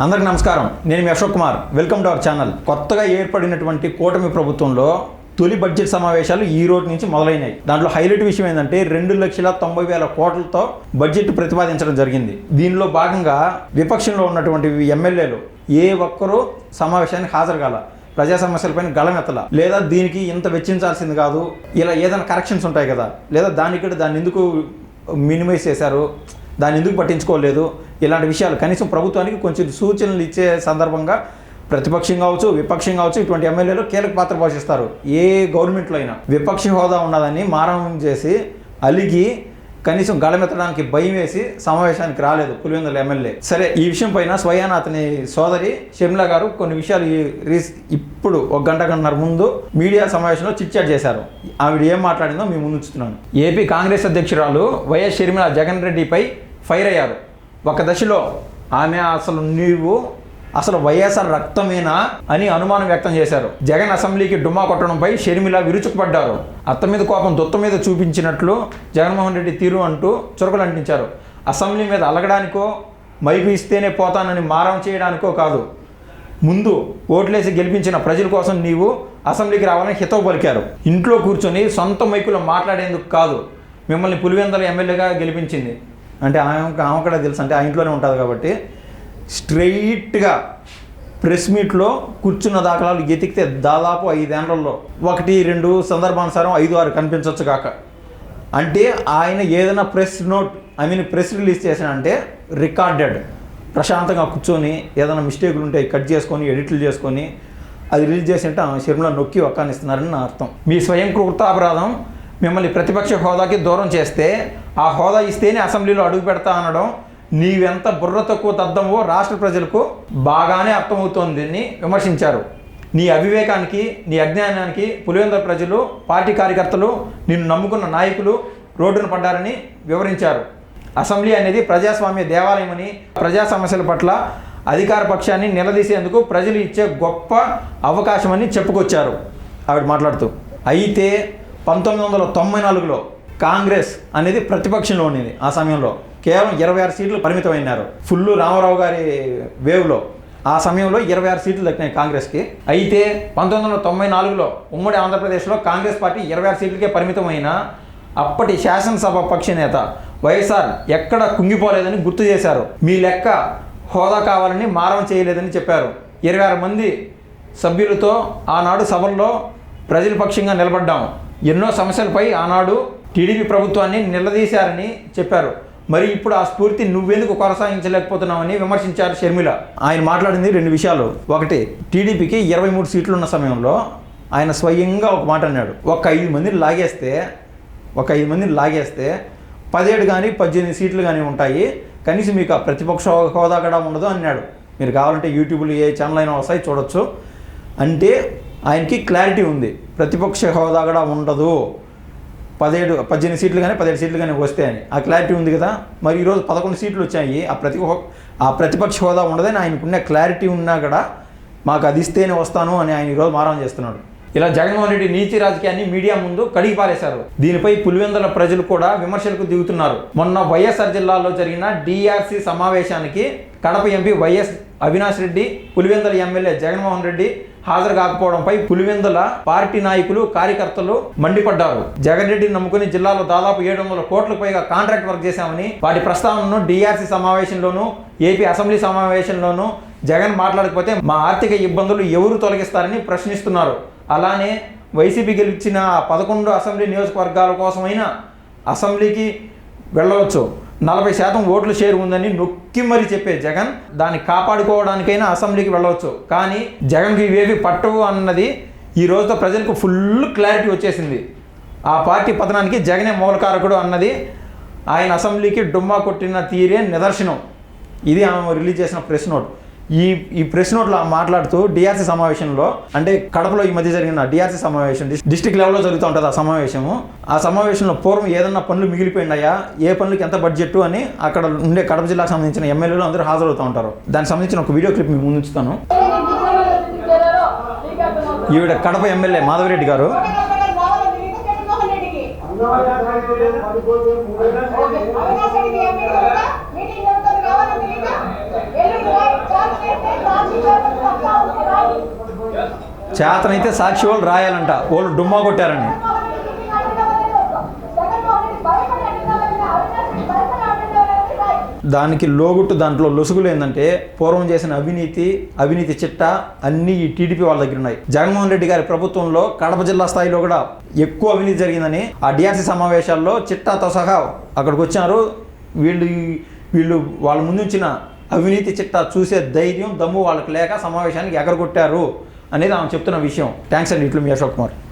అందరికి నమస్కారం. నేను మీ Ashok Kumar. Welcome to our channel. కొత్తగా ఏర్పడినటువంటి కూటమి ప్రభుత్వంలో తొలి బడ్జెట్ సమావేశాలు ఈ రోజు నుంచి మొదలైనాయి. దాంట్లో హైలైట్ విషయం ఏంటంటే రెండు లక్షల తొంభై వేల కోట్లతో బడ్జెట్ ప్రతిపాదించడం జరిగింది. దీనిలో భాగంగా విపక్షంలో ఉన్నటువంటి ఎమ్మెల్యేలు ఏ ఒక్కరూ సమావేశానికి హాజరు కాల. ప్రజా సమస్యలపైన గళమెత్తల. లేదా దీనికి ఇంత వెచ్చించాల్సింది కాదు. ఇలా ఏదైనా కరెక్షన్స్ ఉంటాయి కదా. లేదా దానికి దాన్ని ఎందుకు మినిమైజ్ చేశారు? దాన్ని ఎందుకు పట్టించుకోలేదు? ఇలాంటి విషయాలు. కనీసం ప్రభుత్వానికి కొంచెం సూచనలు ఇచ్చే సందర్భంగా ప్రతిపక్షం కావచ్చు విపక్షం కావచ్చు ఇటువంటి ఎమ్మెల్యేలు కీలక పాత్ర పోషిస్తారు. ఏ గవర్నమెంట్లో అయినా. విపక్ష హోదా ఉన్నదని మారణం చేసి అలిగి కనీసం గళమెత్తడానికి భయం వేసి సమావేశానికి రాలేదు పులివెందుల ఎమ్మెల్యే. సరే ఈ విషయం పైన స్వయాన అతని సోదరి షర్మిల గారు కొన్ని విషయాలు రీస్ ఇప్పుడు ఒక గంట గంటన్నర ముందు మీడియా సమావేశంలో చిట్చాట్ చేశారు. ఆవిడ ఏం మాట్లాడిందో మేము ముందుంచుతున్నాను ఏపీ కాంగ్రెస్ అధ్యక్షురాలు వైఎస్ షర్మిల జగన్ రెడ్డిపై ఫైర్ అయ్యారు. ఒక దశలో ఆమె అసలు నీవు అసలు వైఎస్ఆర్ రక్తమేనా అని అనుమానం వ్యక్తం చేశారు. జగన్ అసెంబ్లీకి డుమ్మా కొట్టడంపై షర్మిల విరుచుకుపడ్డారు. అత్త మీద కోపం దొత్త మీద చూపించినట్లు జగన్మోహన్ రెడ్డి తీరు అంటూ చురుకులు అంటించారు అసెంబ్లీ మీద అలగడానికో మైకు ఇస్తేనే పోతానని మారం చేయడానికో కాదు. ముందు ఓట్లేసి గెలిపించిన ప్రజల కోసం నీవు అసెంబ్లీకి రావాలని హితవు పలికారు. ఇంట్లో కూర్చొని సొంత మైకులో మాట్లాడేందుకు కాదు. మిమ్మల్ని పులివెందల ఎమ్మెల్యేగా గెలిపించింది. అంటే ఆమె ఆమె కూడా తెలుసు. అంటే ఆ ఇంట్లోనే ఉంటుంది కాబట్టి స్ట్రెయిట్గా ప్రెస్ మీట్లో కూర్చున్న దాఖలాలు ఎతికితే దాదాపు ఐదేళ్ళలో ఒకటి రెండు సందర్భానుసారం ఐదు ఆరు కనిపించవచ్చు కాక. అంటే ఆయన ఏదైనా press note I mean press release చేసిన అంటే రికార్డెడ్. ప్రశాంతంగా కూర్చొని ఏదైనా మిస్టేకులు ఉంటే కట్ చేసుకొని ఎడిట్లు చేసుకొని అది రిలీజ్ చేసింటే ఆమె శరీరంలో నొక్కి ఒక్కానిస్తున్నారని నా అర్థం. మీ స్వయం కృతాపరాధం మిమ్మల్ని ప్రతిపక్ష హోదాకి దూరం చేస్తే ఆ హోదా ఇస్తేనే అసెంబ్లీలో అడుగు పెడతా అనడం నీవెంత బుర్ర తక్కువ తద్దమో రాష్ట్ర ప్రజలకు బాగానే అర్థమవుతోందని విమర్శించారు. నీ అవివేకానికి నీ అజ్ఞానానికి పులివెందుల ప్రజలు పార్టీ కార్యకర్తలు నిన్ను నమ్ముకున్న నాయకులు రోడ్డున పడ్డారని వివరించారు. అసెంబ్లీ అనేది ప్రజాస్వామ్య దేవాలయమని ప్రజా సమస్యల పట్ల అధికార పక్షాన్ని నిలదీసేందుకు ప్రజలు ఇచ్చే గొప్ప అవకాశమని చెప్పుకొచ్చారు. ఆవిడ మాట్లాడుతూ అయితే పంతొమ్మిది వందల తొంభై నాలుగులో కాంగ్రెస్ అనేది ప్రతిపక్షంలో ఉండేది ఆ సమయంలో. కేవలం ఇరవై ఆరు సీట్లు పరిమితమైనారు ఫుల్ రామారావు గారి వేవ్లో. ఆ సమయంలో ఇరవై ఆరు సీట్లు దక్కినాయి కాంగ్రెస్కి. అయితే పంతొమ్మిది వందల తొంభై నాలుగులో ఉమ్మడి ఆంధ్రప్రదేశ్లో కాంగ్రెస్ పార్టీ ఇరవై ఆరు సీట్లకే పరిమితమైన అప్పటి శాసనసభ పక్ష నేత వైఎస్ఆర్ ఎక్కడ కుంగిపోలేదని గుర్తు చేశారు. మీ లెక్క హోదా కావాలని మారం చేయలేదని చెప్పారు. ఇరవై ఆరు మంది సభ్యులతో ఆనాడు సభల్లో ప్రజల పక్షంగా నిలబడ్డాం. ఎన్నో సమస్యలపై ఆనాడు టీడీపీ ప్రభుత్వాన్ని నిలదీశారని చెప్పారు. మరి ఇప్పుడు ఆ స్ఫూర్తి నువ్వెందుకు కొనసాగించలేకపోతున్నావని విమర్శించారు షర్మిల. ఆయన మాట్లాడింది రెండు విషయాలు. ఒకటి టీడీపీకి ఇరవై మూడు సీట్లు ఉన్న సమయంలో ఆయన స్వయంగా ఒక మాట అన్నాడు. ఒక ఐదు మందిని లాగేస్తే ఒక ఐదు మందిని లాగేస్తే పదిహేడు కానీ పద్దెనిమిది సీట్లు కానీ ఉంటాయి. కనీసం మీకు ఆ ప్రతిపక్ష హోదా కూడా ఉండదు అన్నాడు. మీరు కావాలంటే యూట్యూబ్లో ఏ ఛానల్ అయినా వస్తాయి చూడొచ్చు. అంటే ఆయనకి క్లారిటీ ఉంది. ప్రతిపక్ష హోదా కూడా ఉండదు. పదిహేడు పద్దెనిమిది సీట్లు కానీ పదిహేడు సీట్లు కానీ వస్తాయని. ఆ క్లారిటీ ఉంది కదా? మరి ఈరోజు పదకొండు సీట్లు వచ్చాయి. ఆ ప్రతి ఆ ప్రతిపక్ష హోదా ఉండదని ఆయనకున్న క్లారిటీ ఉన్నా కూడా మాకు అది ఇస్తేనే వస్తాను అని ఆయన ఈరోజు మారం చేస్తున్నాడు. ఇలా జగన్మోహన్ రెడ్డి నీతి రాజకీయాన్ని మీడియా ముందు కడిగి పారేశారు. దీనిపై పులివెందుల ప్రజలు కూడా విమర్శలకు దిగుతున్నారు. మొన్న వైఎస్ఆర్ జిల్లాలో జరిగిన డిఆర్సి సమావేశానికి Kadapa MP YS Avinash Reddy Pulivendula MLA Jaganmohan Reddy హాజరు కాకపోవడంపై పులివెందుల పార్టీ నాయకులు కార్యకర్తలు మండిపడ్డారు. జగన్ రెడ్డిని నమ్ముకుని జిల్లాలో దాదాపు ఏడు వందల కోట్లకు పైగా కాంట్రాక్ట్ వర్క్ చేశామని వాటి ప్రస్తావనను డిఆర్సీ సమావేశంలోనూ ఏపీ అసెంబ్లీ సమావేశంలోనూ జగన్ మాట్లాడకపోతే మా ఆర్థిక ఇబ్బందులు ఎవరు తొలగిస్తారని ప్రశ్నిస్తున్నారు. అలానే వైసీపీ గెలిచిన పదకొండు అసెంబ్లీ నియోజకవర్గాల కోసమైనా అసెంబ్లీకి వెళ్ళవచ్చు. నలభై శాతం ఓట్లు షేర్ ఉందని నొక్కి మరీ చెప్పే జగన్ దాన్ని కాపాడుకోవడానికైనా అసెంబ్లీకి వెళ్ళవచ్చు. కానీ జగన్కి ఇవేవి పట్టవు అన్నది ఈ రోజుతో ప్రజలకు ఫుల్ క్లారిటీ వచ్చేసింది. ఆ పార్టీ పతనానికి జగనే మూలకారకుడు అన్నది ఆయన అసెంబ్లీకి డుమ్మా కొట్టిన తీరే నిదర్శనం. ఇది ఆమె రిలీజ్ చేసిన ప్రెస్ నోట్. ఈ ఈ ప్రెస్ నోట్లో మాట్లాడుతూ డిఆర్సీ సమావేశంలో అంటే కడపలో ఈ మధ్య జరిగిన డిఆర్సీ సమావేశం డిస్- డిస్ట్రిక్ట్ లెవెల్లో జరుగుతూ ఉంటుంది ఆ సమావేశము. ఆ సమావేశంలో పూర్వం ఏదన్నా పనులు మిగిలిపోయినాయా? ఏ పనులకి ఎంత బడ్జెట్ అని అక్కడ ఉండే కడప జిల్లాకు సంబంధించిన ఎమ్మెల్యేలు అందరూ హాజరవుతూ ఉంటారు. దానికి సంబంధించిన ఒక వీడియో క్లిప్ మీకు ముందు ఉంచుతాను. ఈవిడ కడప ఎమ్మెల్యే మాధవరెడ్డి గారు. మీటింగ్ చేతనైతే సాక్షి వాళ్ళు రాయాలంట. వాళ్ళు డుమ్మా కొట్టారని. దానికి లోగుట్టు దాంట్లో లొసుగులు ఏంటంటే పూర్వం చేసిన అవినీతి అవినీతి చిట్ట అన్నీ ఈ టీడీపీ వాళ్ళ దగ్గర ఉన్నాయి. జగన్మోహన్ రెడ్డి గారి ప్రభుత్వంలో కడప జిల్లా స్థాయిలో కూడా ఎక్కువ అవినీతి జరిగిందని ఆ డిఆర్సీ సమావేశాల్లో చిట్టాతో సహా అక్కడికి వచ్చారు వీళ్ళు వీళ్ళు వాళ్ళ ముందుంచిన అవినీతి చిట్టా చూసే ధైర్యం దమ్ము వాళ్ళకి లేక సమావేశానికి ఎగరగొట్టారు అనేది ఆమె చెప్తున్న విషయం. థ్యాంక్స్ అండి ఇట్లు మీ అశోక్ కుమార్.